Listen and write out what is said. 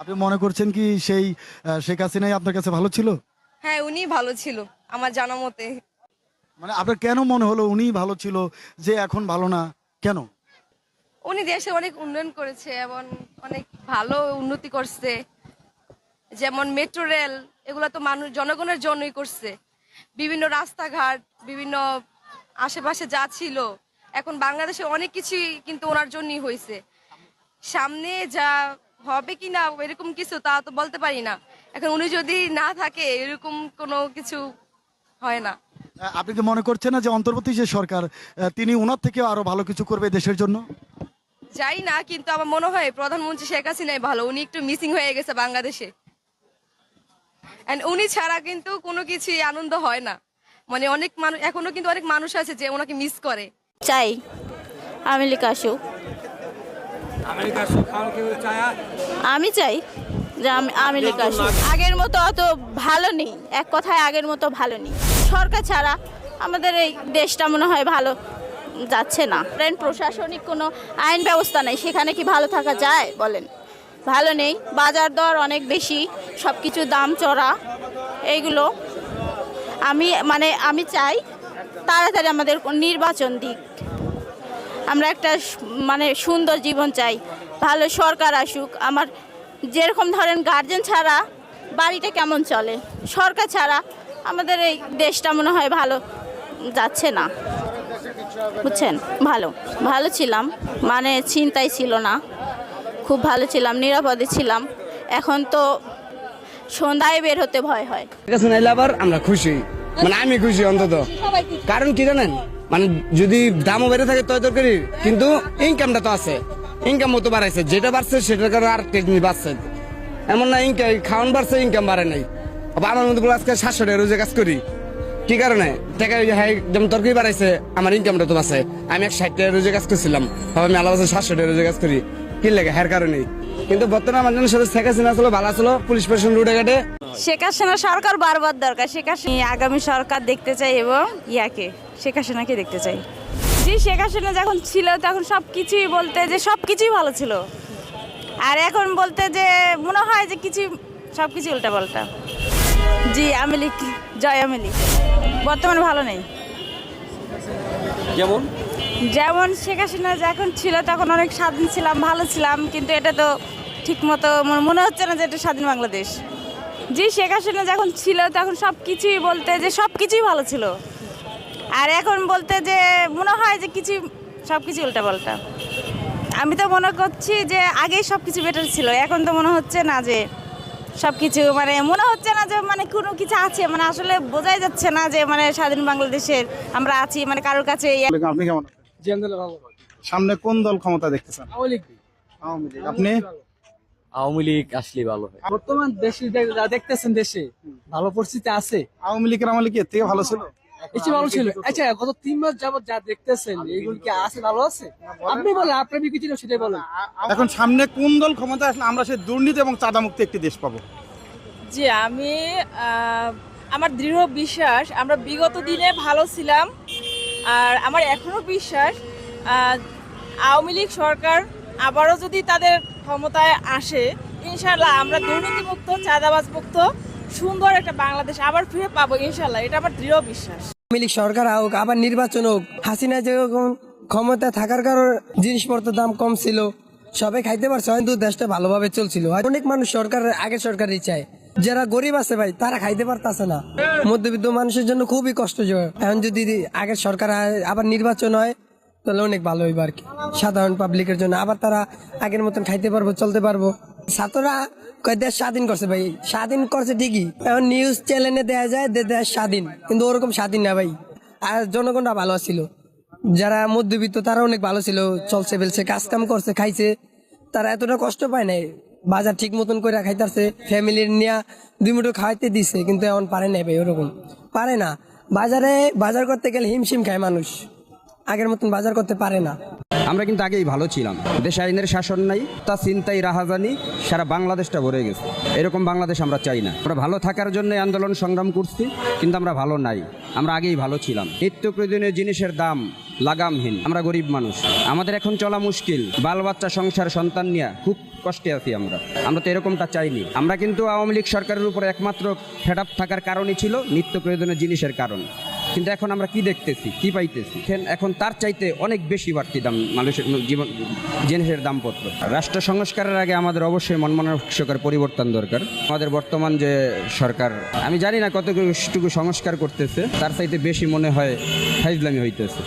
আপনি মনে করছেন কি সেই শেখ হাসিনাই আপনার কাছে ভালো ছিল? হ্যাঁ উনি ভালো ছিল আমার জানা মতে। মানে আপনার কেন মনে হলো উনি ভালো ছিল যে এখন ভালো না? কেন? উনি দেশে অনেক উন্নয়ন করেছে এবং অনেক ভালো উন্নতি করছে। যেমন মেট্রো রেল এগুলো তো মানুষ জনগণের জন্যই করছে। বিভিন্ন রাস্তাঘাট বিভিন্ন আশেপাশে যা ছিল এখন বাংলাদেশে অনেক কিছুই কিন্তু ওনার জন্যই হয়েছে। সামনে যা হবে কি না এরকম কিছু তা তো বলতে পারি না। এখন উনি যদি না থাকে এরকম কোনো কিছু হয় না। আপনি কি মনে করছেন না যে অন্তর্বর্তী যে সরকার তিনি ওনার থেকে আরও ভালো কিছু করবে দেশের জন্য? যাই না কিন্তু আমার মনে হয় প্রধানমন্ত্রী শেখ হাসিনাই ভালো। উনি একটু মিসিং হয়ে গেছে বাংলাদেশে। উনি ছাড়া কিন্তু কোনো কিছুই আনন্দ হয় না। মানে অনেক মানুষ এখনও কিন্তু অনেক মানুষ আছে যে ওনাকে মিস করে। চাই আমেরিকা আসুক। আমি চাই যে আম- আমেরিকা আগের মতো অত ভালো নেই এক কথায় আগের মতো ভালো নেই। সরকার ছাড়া আমাদের এই দেশটা মনে হয় ভালো যাচ্ছে না। কারণ প্রশাসনিক কোনো আইন ব্যবস্থা নেই সেখানে কি ভালো থাকা যায় বলেন? ভালো নেই বাজার দর অনেক বেশি সব কিছু দাম চড়া এইগুলো। আমি মানে আমি চাই তাড়াতাড়ি আমাদের নির্বাচন দিক। আমরা একটা মানে সুন্দর জীবন চাই। ভালো সরকার আসুক। আমার যেরকম ধরেন গার্জেন ছাড়া বাড়িটা কেমন চলে? সরকার ছাড়া আমাদের এই দেশটা মনে হয় ভালো যাচ্ছে না। বুঝছেন? ভালো। ভালো ছিলাম। মানে চিন্তাই ছিল না। খুব ভালো ছিলাম নিরাপদে ছিলাম। এখন তো সন্ধ্যায় বের হতে ভয় হয়। আবার আমরা খুশি। মানে আমি খুশি অন্তত। কারণ কি জানেন? মানে যদি দামও বেড়ে থাকে তয় তরকারি, কিন্তু ইনকামটা তো আছে। ইনকাম মতো বাড়াইছে, যেটা বাড়ছে সেটার কারণে আর জিনিস বাড়ছে। এমন না ইনকাম খাওয়ান বাড়ছে ইনকাম বাড়ে নাই। আমার মতো আজকে সাতশো টাকা রোজে কাজ করি। কি কারণে? টাকা হ্যাঁ যেমন তরকারি বাড়াইছে, আমার ইনকামটা তো বাড়ছে আমি এক ষাট টাকা রোজে কাজ করছিলাম। আমি আলাদা সাতশো টাকা রোজে কাজ করি। কি লাগে, হ্যার কারণেই। কিন্তু বর্তমানে আমার জন্য সাথে শেখ হাসিনা ছিল ভালো ছিল পুলিশ প্রশাসন রুটে ঘাটে। শেখ হাসিনা সরকার বারবার দরকার। শেখ হাসিনা আগামী সরকার দেখতে চাই এবং ইয়াকে শেখ হাসিনাকে দেখতে চাই। জি শেখ হাসিনা যখন ছিল তখন সব কিছুই বলতে যে সব কিছুই ভালো ছিল। আর এখন বলতে যে মনে হয় যে কিছু সব কিছু উল্টা পাল্টা জি আমেলিক জয় আমেলিক বর্তমানে ভালো নেই। যেমন? যেমন শেখ হাসিনা যখন ছিল তখন অনেক স্বাধীন ছিলাম, ভালো ছিলাম, কিন্তু এটা তো ঠিক মতো মনে হচ্ছে না যে এটা স্বাধীন বাংলাদেশ। জি শেখ হাসিনা যখন ছিল তখন সব কিছুই বলতে যে সব কিছুই ভালো ছিল। আর এখন বলতে যে মনে হয় যে কিছু সব কিছু উল্টাপাল্টা। আমি তো মনে করছি যে আগেই সব কিছু বেটার ছিল, এখন তো মনে হচ্ছে না যে সব কিছু মানে মনে হচ্ছে না যে মানে কোনো কিছু আছে মানে আসলে বোঝাই যাচ্ছে না যে মানে স্বাধীন বাংলাদেশের আমরা আছি মানে কারোর কাছে আপনি কেমন সামনে কোন দল ক্ষমতা দেখতেছেন? আওয়ামী আওয়ামী লীগ। আপনি? আওয়ামী লীগ আসলে ভালো হয়। বর্তমান দেশে যা দেখতেছেন দেশে ভালো পরিস্থিতি আছে। আওয়ামী লীগের আমলে কি এর থেকে ভালো ছিল? বেশি ভালো ছিল। আচ্ছা গত তিন মাস যাবত যা দেখতেছেন এইগুলো কি আছে ভালো আছে? আপনি বলেন আপনার বিকৃতি সেটাই বলেন। এখন সামনে কোন দল ক্ষমতা আসলে আমরা সেই দুর্নীতি এবং চাঁদা মুক্ত একটি দেশ পাবো। জি আমি আহ, আমার দৃঢ় বিশ্বাস আমরা বিগত দিনে ভালো ছিলাম আর আমার এখনও বিশ্বাস আওয়ামী লীগ সরকার আবারও যদি তাদের ক্ষমতায় আসে ইনশাল্লাহ আমরা দুর্নীতিমুক্ত চাঁদাবাজ মুক্ত সুন্দর একটা বাংলাদেশ আবার ফিরে পাবো ইনশাল্লাহ এটা আমার দৃঢ় বিশ্বাস। আওয়ামী লীগ সরকার হোক, আবার নির্বাচন হোক, হাসিনা যখন ক্ষমতা থাকার কারণে জিনিসপত্রের দাম কম ছিল। সবাই খাইতে পারছে, হয়তো দেশটা ভালোভাবে চলছিল। অনেক মানুষ সরকার আগে সরকারই চায়। যারা গরিব আছে ভাই, তারা খাইতে পারতাছে না। মধ্যবিত্ত মানুষের জন্য খুবই কষ্টজনক। এখন যদি আগের সরকার আবার নির্বাচন হয়, তাহলে অনেক ভালো হইব আর কি। সাধারণ পাবলিকের জন্য। আবার তারা আগের মতন খাইতে পারব, চলতে পারব। ছাত্ররা দেশ স্বাধীন করছে ভাই। স্বাধীন করছে ঠিকই। এখন নিউজ চ্যানেলে দেয়া যায় দেশ স্বাধীন। কিন্তু ওরকম স্বাধীন না ভাই। আর জনগণরা ভালো ছিল যারা মধ্যবিত্ত, তারা অনেক ভালো ছিল। চলছে ফেলছে কাজ কাম করছে, খাইছে। তারা এতটা কষ্ট পায় নাই। বাজার ঠিক মতন করে খাইতেছে ফ্যামিলির নিয়ে দুই মুঠো খাইতে দিছে, কিন্তু এখন পারে ভাই, ওরকম। পারে না। বাজারে, বাজার করতে গেলে হিমশিম খায় মানুষ। আগের মতন বাজার করতে পারে না। আমরা কিন্তু আগেই ভালো ছিলাম। দেশ আইনের শাসন নাই, তা চিন্তাই রাহাজানি, সারা বাংলাদেশটা ভরে গেছে। এরকম বাংলাদেশ আমরা চাই না। আমরা ভালো থাকার জন্য আন্দোলন সংগ্রাম করছি, কিন্তু আমরা ভালো নাই। আমরা আগেই ভালো ছিলাম। নিত্য প্রয়োজনীয় জিনিসের দাম লাগামহীন। আমরা গরিব মানুষ। আমাদের এখন চলা মুশকিল। বাল বাচ্চা সংসার সন্তান নিয়ে খুব কষ্টে আছি আমরা। আমরা তো এরকমটা চাইনি। আমরা কিন্তু আওয়ামী লীগ সরকারের উপর একমাত্র ফেড থাকার কারণই ছিল নিত্য প্রয়োজনীয় জিনিসের কারণ। কিন্তু এখন আমরা কি দেখতেছি, কি পাইতেছি? এখন- তার চাইতে অনেক বেশি বাড়তি দাম মানুষের জীবন, জিনিসের দামপত্র। রাষ্ট্র সংস্কারের আগে আমাদের অবশ্যই মনমানসিকতার পরিবর্তন দরকার। আমাদের বর্তমান যে সরকার, আমি জানি না কতটুকু সংস্কার করতেছে, তার চাইতে বেশি মনে হয় ফাইজলামি হইতেছে।